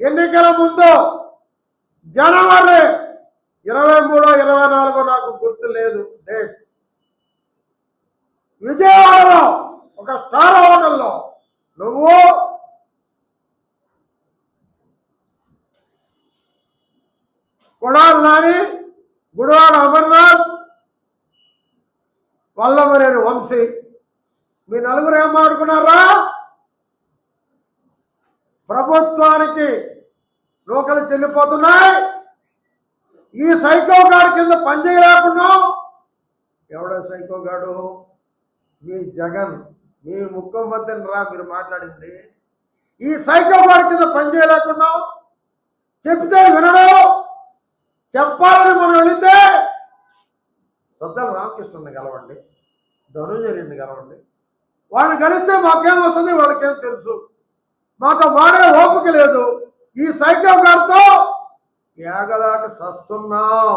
ఎన్నికల ముందు జనవరి ఇరవై మూడో ఇరవై నాలుగో నాకు గుర్తు లేదు. డేట్ విజయవాడలో ఒక స్టార్ హోటల్లో నువ్వు కొడాలి నాని గుడివాడ అమర్నాథ్ వల్లమరేని వంశీ. మీ నలుగురు ఏం ఆడుకున్నారా? ప్రభుత్వానికి నూకలు చెల్లిపోతున్నాయి. ఈ సైకో గాడి కింద పనిచేయలేకుండా ఎవడో సైకో గాడు? మీ జగన్ మీ ముఖ్యమంత్రిని రా మీరు మాట్లాడింది. ఈ సైకో గాడి కింద పనిచేయలేకుండా చెప్తే వినడు. చెప్పాలని మనం వెళితే సద్దల రామకృష్ణుని కలవండి ధనుంజయుడిని కలవండి. వాళ్ళని కలిస్తే మాకేం వస్తుంది? వాళ్ళకేం తెలుసు? మాతో మాడే ఓపిక లేదు. ఈ సైక్యం గారితో ఏగలాక సస్తున్నాం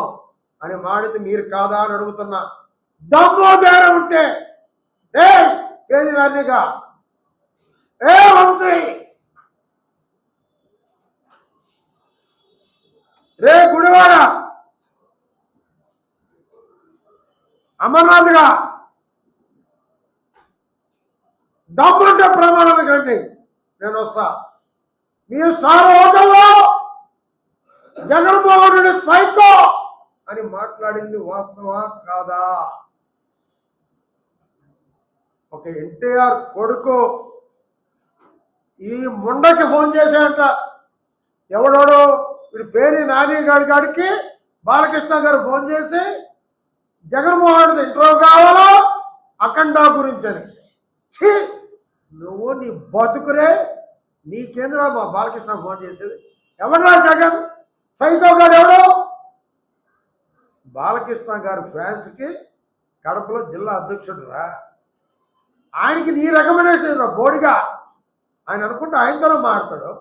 అని మాడితే మీరు కాదా అని అడుగుతున్నా. దమ్ము ధైర్యం ఉంటే ఏ ఏది రాణిగా ఏ వంశీ! రే గుడివాడ! అమర్నాథ్గా దమ్ముంటే ప్రమాణం కండి నేను వస్తా. మీరు స్టార్ హోటల్లో జగన్మోహన్ రెడ్డి సైకో అని మాట్లాడింది వాస్తవా కాదా? ఒక ఎన్టీఆర్ కొడుకు ఈ ముండకి ఫోన్ చేశాడంట. ఎవడోడు? వీడి పేరు నాని గాడి గాడికి బాలకృష్ణ గారు ఫోన్ చేసి జగన్మోహన్ రెడ్డి ఇంటర్వ్యూ కావాలా? అఖండ గురించి అని. ఛీ! నువ్వు నీ బతుకురే నీ కేంద్ర మా బాలకృష్ణ ఫోన్ చేసేది. ఎవరా జగన్? సైతం గారు ఎవరు? బాలకృష్ణ గారి ఫ్యాన్స్కి కడపలో జిల్లా అధ్యక్షుడు రా. ఆయనకి నీ రికమెండేషన్ రా బోడిగా. ఆయన అనుకుంటే ఆయనతోనే మాట్లాడు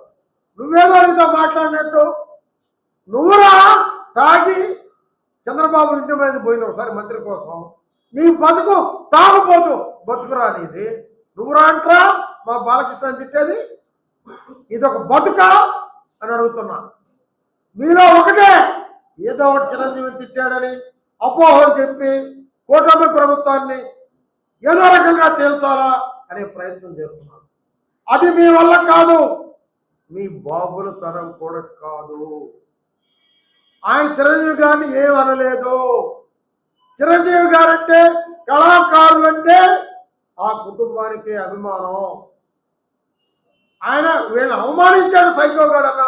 నువ్వేదో ఆయనతో మాట్లాడినట్టు. నువ్వురా తాగి చంద్రబాబు ఇంటి మీద పోయింది ఒకసారి మంత్రి కోసం. నీ బతుకు తాగుపోతు బతుకురా నీది. నువ్వు రాంట్రా మా బాలకృష్ణ తిట్టేది? ఇదొక బతుక అని అడుగుతున్నా. మీలో ఒకటే ఏదో ఒకటి చిరంజీవిని తిట్టాడని అపోహలు చెప్పి కూటమి ప్రభుత్వాన్ని ఏదో రకంగా తేల్చాలా అనే ప్రయత్నం చేస్తున్నాను. అది మీ వల్ల కాదు మీ బాబుల తరం కూడా కాదు. ఆయన చిరంజీవి గారిని ఏమనలేదు. చిరంజీవి గారంటే కళాకారులంటే ఆ కుటుంబానికి అభిమానం. ఆయన వీళ్ళు అవమానించాడు సైకో గారు అన్నాడు.